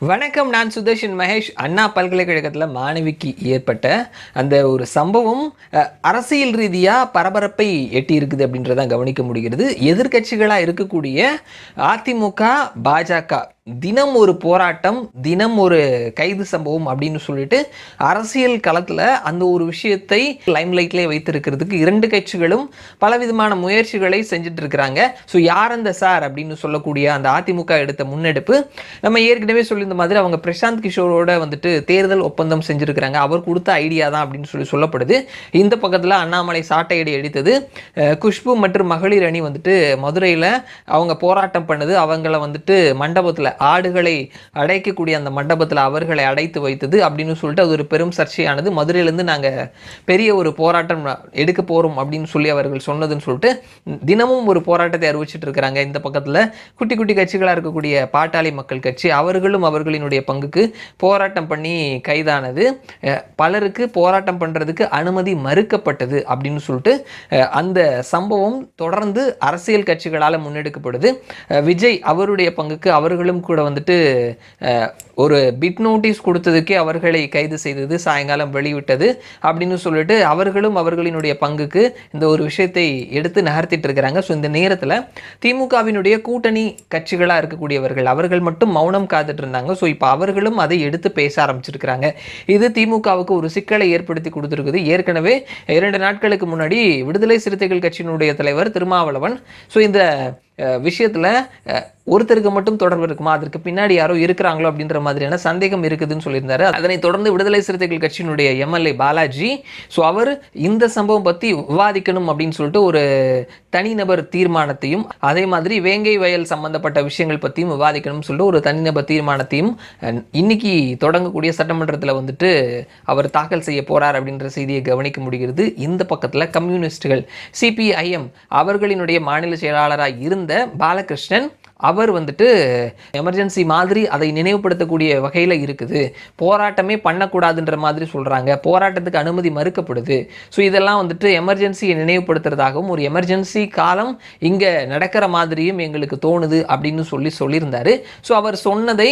வணக்கம் நான் சுதர்ஷன் மகேஷ். அண்ணா பல்கலைக்கழகத்தில் மாணவிக்கு ஏற்பட்ட அந்த ஒரு சம்பவம் அரசியல் ரீதியாக பரபரப்பை எட்டி இருக்குது அப்படின்றத கவனிக்க முடிகிறது. எதிர்க்கட்சிகளாக இருக்கக்கூடிய அதிமுக பாஜக தினம் ஒரு போராட்டம் தினம் ஒரு கைது சம்பவம் அப்படின்னு சொல்லிட்டு அரசியல் களத்தில் அந்த ஒரு விஷயத்தை லைம்லைட்லேயே வைத்திருக்கிறதுக்கு இரண்டு கட்சிகளும் பலவிதமான முயற்சிகளை செஞ்சுட்டு இருக்கிறாங்க ஸோ யார் அந்த சார் அப்படின்னு சொல்லக்கூடிய அந்த அதிமுக எடுத்த முன்னெடுப்பு நம்ம ஏற்கனவே சொல்லியிருந்த மாதிரி அவங்க பிரசாந்த் கிஷோரோட வந்துட்டு தேர்தல் ஒப்பந்தம் செஞ்சுருக்கிறாங்க. அவர் கொடுத்த ஐடியா தான் அப்படின்னு சொல்லி சொல்லப்படுது. இந்த பக்கத்தில் அண்ணாமலை சாட்டையடி அடித்தது. குஷ்பு மற்றும் மகளிர் அணி வந்துட்டு மதுரையில் அவங்க போராட்டம் பண்ணது. அவங்கள வந்துட்டு மண்டபத்தில் ஆடுகளை அடைக்கக்கூடிய அந்த மண்டபத்தில் அவர்களை அடைத்து வைத்தது அப்படின்னு சொல்லிட்டு அது ஒரு பெரும் சர்ச்சையானது. மதுரையிலேருந்து நாங்கள் பெரிய ஒரு போராட்டம் எடுக்க போகிறோம் அப்படின்னு சொல்லி அவர்கள் சொன்னதுன்னு சொல்லிட்டு தினமும் ஒரு போராட்டத்தை அறிவிச்சிட்டு இருக்கிறாங்க இந்த பக்கத்தில். குட்டி குட்டி கட்சிகளாக இருக்கக்கூடிய பாட்டாளி மக்கள் கட்சி அவர்களும் அவர்களினுடைய பங்குக்கு போராட்டம் பண்ணி கைதானது. பலருக்கு போராட்டம் பண்ணுறதுக்கு அனுமதி மறுக்கப்பட்டது அப்படின்னு சொல்லிட்டு அந்த சம்பவம் தொடர்ந்து அரசியல் கட்சிகளால் முன்னெடுக்கப்படுது. விஜய் அவருடைய பங்குக்கு அவர்களும் கூட வந்துட்டு ஒரு பிட் நோட்டீஸ் கொடுத்ததுக்கே அவர்களை கைது செய்தது சாயங்காலம் வெளிவிட்டது அப்படின்னு சொல்லிட்டு அவர்களும் அவர்களினுடைய பங்குக்கு இந்த ஒரு விஷயத்தை எடுத்து நகர்த்திட்டு இருக்கிறாங்க. ஸோ இந்த நேரத்தில் திமுகவினுடைய கூட்டணி கட்சிகளாக இருக்கக்கூடியவர்கள் அவர்கள் மட்டும் மௌனம் காத்துட்டு இருந்தாங்க. ஸோ இப்போ அவர்களும் அதை எடுத்து பேச ஆரம்பிச்சிருக்கிறாங்க. இது திமுகவுக்கு ஒரு சிக்கலை ஏற்படுத்தி கொடுத்துருக்குது. ஏற்கனவே இரண்டு நாட்களுக்கு முன்னாடி விடுதலை சிறுத்தைகள் கட்சியினுடைய தலைவர் திருமாவளவன் ஸோ இந்த விஷயத்தில் ஒருத்தருக்கு மட்டும் தொடர்பு இருக்குமா? அதற்கு பின்னாடி யாரோ இருக்கிறாங்களோ அப்படின்ற மாதிரியான சந்தேகம் இருக்குதுன்னு சொல்லியிருந்தாரு. அதனை தொடர்ந்து விடுதலை சிறுத்தைகள் கட்சியினுடைய எம்எல்ஏ பாலாஜி ஸோ அவர் இந்த சம்பவம் பற்றி விவாதிக்கணும் அப்படின்னு சொல்லிட்டு ஒரு தனிநபர் தீர்மானத்தையும் அதே மாதிரி வேங்கை வயல் சம்பந்தப்பட்ட விஷயங்கள் பற்றியும் விவாதிக்கணும்னு சொல்லிட்டு ஒரு தனிநபர் தீர்மானத்தையும் இன்னைக்கு தொடங்கக்கூடிய சட்டமன்றத்தில் வந்துட்டு அவர் தாக்கல் செய்ய போறார் அப்படின்ற செய்தியை கவனிக்க முடிகிறது. இந்த பக்கத்தில் கம்யூனிஸ்டுகள் சிபிஐஎம் அவர்களினுடைய மாநில செயலாளராக இருந்த பாலகிருஷ்ணன் அவர் வந்துட்டு எமர்ஜென்சி மாதிரி அதை நினைவுபடுத்தக்கூடிய வகையில் இருக்குது. போராட்டமே பண்ணக்கூடாதுன்ற மாதிரி சொல்கிறாங்க போராட்டத்துக்கு அனுமதி மறுக்கப்படுது. ஸோ இதெல்லாம் வந்துட்டு எமர்ஜென்சியை நினைவுபடுத்துறதாகவும் ஒரு எமர்ஜென்சி காலம் இங்கே நடக்கிற மாதிரியும் எங்களுக்கு தோணுது அப்படின்னு சொல்லி சொல்லியிருந்தார். ஸோ அவர் சொன்னதை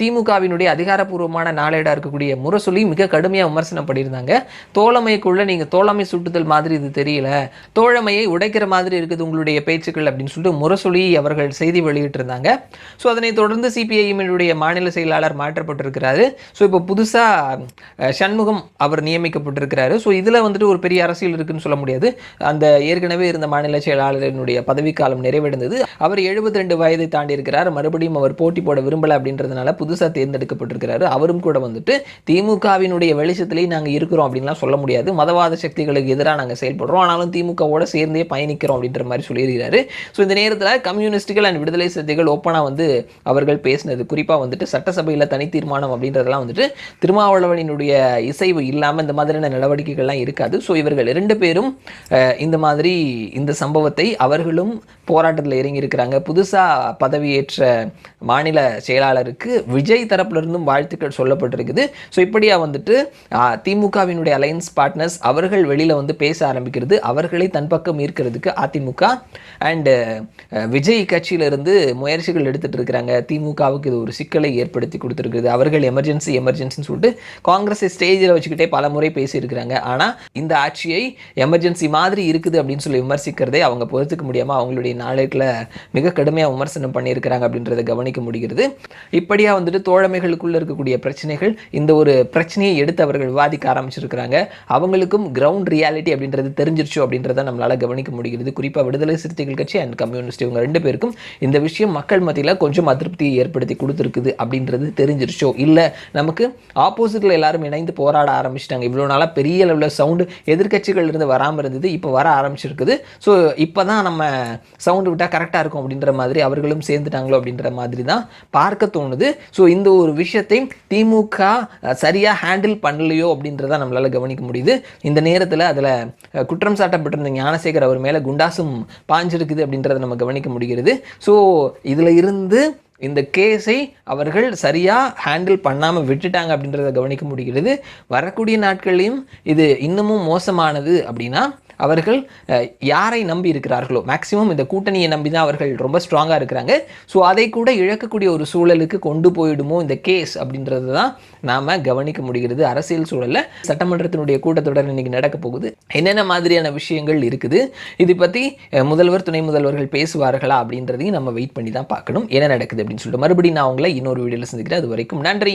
திமுகவினுடைய அதிகாரப்பூர்வமான நாளேடாக இருக்கக்கூடிய முரசொலி மிக கடுமையாக விமர்சனம் பண்ணியிருந்தாங்க. தோழமைக்குள்ள நீங்கள் தோழமை சுட்டுதல் மாதிரி இது தெரியல. தோழமையை உடைக்கிற மாதிரி இருக்குது உங்களுடைய பேச்சுக்கள் அப்படின்னு சொல்லிட்டு முரசொலி அவர்கள் செய்தி வெளியிட்டிருந்தாங்க. ஸோ அதனை தொடர்ந்து சிபிஐஎம்னுடைய மாநில செயலாளர் மாற்றப்பட்டிருக்கிறாரு. ஸோ இப்போ புதுசாக சண்முகம் அவர் நியமிக்கப்பட்டிருக்கிறாரு. ஸோ இதில் வந்துட்டு ஒரு பெரிய அரசியல் இருக்குன்னு சொல்ல முடியாது. அந்த ஏற்கனவே இருந்த மாநில செயலாளரினுடைய பதவிக்காலம் நிறைவடைந்தது. அவர் 72 ரெண்டு வயதை தாண்டி இருக்கிறார் மறுபடியும் அவர் போட்டி போட விரும்பலை அப்படின்றதுனால புதுசாக தேர்ந்தெடுக்கப்பட்டிருக்கிறாரு. அவரும் கூட வந்துட்டு திமுகவினுடைய வெளிச்சத்திலேயே நாங்கள் இருக்கிறோம் அப்படின்லாம் சொல்ல முடியாது. மதவாத சக்திகளுக்கு எதிராக நாங்கள் செயல்படுறோம். ஆனாலும் திமுகவோட சேர்ந்தே பயணிக்கிறோம் அப்படின்ற மாதிரி சொல்லியிருக்கிறாரு. ஸோ இந்த நேரத்தில் கம்யூனிஸ்டுகள் அண்ட் விடுதலை சிறுத்தைகள் ஓப்பனாக வந்து அவர்கள் பேசினது. குறிப்பாக வந்துட்டு சட்டசபையில் தனி தீர்மானம் அப்படின்றதெல்லாம் வந்துட்டு திருமாவளவனினுடைய இசைவு இல்லாமல் இந்த மாதிரியான நடவடிக்கைகள்லாம் இருக்காது. ஸோ இவர்கள் இரண்டு பேரும் இந்த மாதிரி இந்த சம்பவத்தை அவர்களும் போராட்டத்தில் இறங்கி இருக்கிறாங்க. புதுசாக பதவியேற்ற மாநில செயலாளருக்கு விஜய் தரப்பிலிருந்தும் வாழ்த்துக்கள் சொல்லப்பட்டிருக்குது. ஸோ இப்படியா வந்துட்டு திமுகவினுடைய அலையன்ஸ் பார்ட்னர்ஸ் அவர்கள் வெளியில் வந்து பேச ஆரம்பிக்கிறது. அவர்களை தன் பக்கம் ஈர்க்கிறதுக்கு அதிமுக அண்டு விஜய் கட்சியிலிருந்து வந்து முயற்சிகள் எடுத்துட்டு இருக்கிறாங்க திமுகவுக்கு இது ஒரு சிக்கலை ஏற்படுத்தி கொடுத்துருக்குது. அவர்கள் எமர்ஜென்சி எமர்ஜென்சின்னு சொல்லிட்டு காங்கிரஸை ஸ்டேஜில் வச்சுக்கிட்டே பல முறை பேசியிருக்கிறாங்க. ஆனால் இந்த ஆட்சியை எமர்ஜென்சி மாதிரி இருக்குது அப்படின்னு சொல்லி விமர்சிக்கிறதே அவங்க பொறுத்துக்க முடியாமல் அவங்களுடைய நாளேட்டில் மிக கடுமையாக விமர்சனம் பண்ணியிருக்கிறாங்க அப்படின்றத கவனிக்க முடிகிறது. இப்படியாக வந்துட்டு தோழமைகளுக்குள்ளே இருக்கக்கூடிய பிரச்சனைகள் இந்த ஒரு பிரச்சனையை எடுத்து அவர்கள் விவாதிக்க ஆரம்பிச்சிருக்கிறாங்க. அவங்களுக்கும் கிரவுண்ட் ரியாலிட்டி அப்படின்றது தெரிஞ்சிருச்சு அப்படின்றத நம்மளால் கவனிக்க முடிகிறது. குறிப்பாக விடுதலை சிறுத்தைகள் கட்சி அண்ட் கம்யூனிஸ்ட் இவங்க ரெண்டு பேருக்கும் இந்த விஷயம் மக்கள் மத்தியில் கொஞ்சம் அதிருப்தியை ஏற்படுத்தி கொடுத்துருக்குது அப்படின்றது தெரிஞ்சிருச்சோ? இல்லை நமக்கு ஆப்போசிட்டில் எல்லாரும் இணைந்து போராட ஆரம்பிச்சிட்டாங்க. இவ்வளோ நாளாக பெரிய அளவில் சவுண்டு எதிர்க்கட்சிகள் இருந்து வராமல் இருந்தது இப்போ வர ஆரம்பிச்சிருக்குது. ஸோ இப்போ தான் நம்ம சவுண்டு விட்டால் கரெக்டாக இருக்கும் அப்படின்ற மாதிரி அவர்களும் சேர்ந்துட்டாங்களோ அப்படின்ற மாதிரி தான் பார்க்க தோணுது. ஸோ இந்த ஒரு விஷயத்தை திமுக சரியாக ஹேண்டில் பண்ணலையோ அப்படின்றத நம்மளால் கவனிக்க முடியுது. இந்த நேரத்தில் அதில் குற்றம் சாட்டப்பட்டிருந்த ஞானசேகர் அவர் மேலே குண்டாசும் பாஞ்சிருக்குது அப்படின்றத நம்ம கவனிக்க முடிகிறது. ஸோ இதில் இருந்து இந்த கேஸை அவர்கள் சரியாக ஹேண்டில் பண்ணாமல் விட்டுட்டாங்க அப்படின்றத கவனிக்க முடிகிறது. வரக்கூடிய நாட்கள்லையும் இது இன்னமும் மோசமானது அப்படின்னா அவர்கள் யாரை நம்பி இருக்கிறார்களோ மேக்சிமம் இந்த கூட்டணியை நம்பி தான் அவர்கள் ரொம்ப ஸ்ட்ராங்காக இருக்கிறாங்க. ஸோ அதை கூட இழக்கக்கூடிய ஒரு சூழலுக்கு கொண்டு போயிடுமோ இந்த கேஸ் அப்படின்றது தான் நாம் கவனிக்க முடிகிறது அரசியல் சூழலில். சட்டமன்றத்தினுடைய கூட்டத்தொடர் இன்னைக்கு நடக்க போகுது. என்னென்ன மாதிரியான விஷயங்கள் இருக்குது? இது பற்றி முதல்வர் துணை முதல்வர்கள் பேசுவார்களா அப்படின்றதையும் நம்ம வெயிட் பண்ணி தான் பார்க்கணும். என்ன நடக்குது அப்படின்னு சொல்லிட்டு மறுபடியும் நான் உங்களை இன்னொரு வீடியோவில் சந்திக்கிறேன். அது வரைக்கும் நன்றி.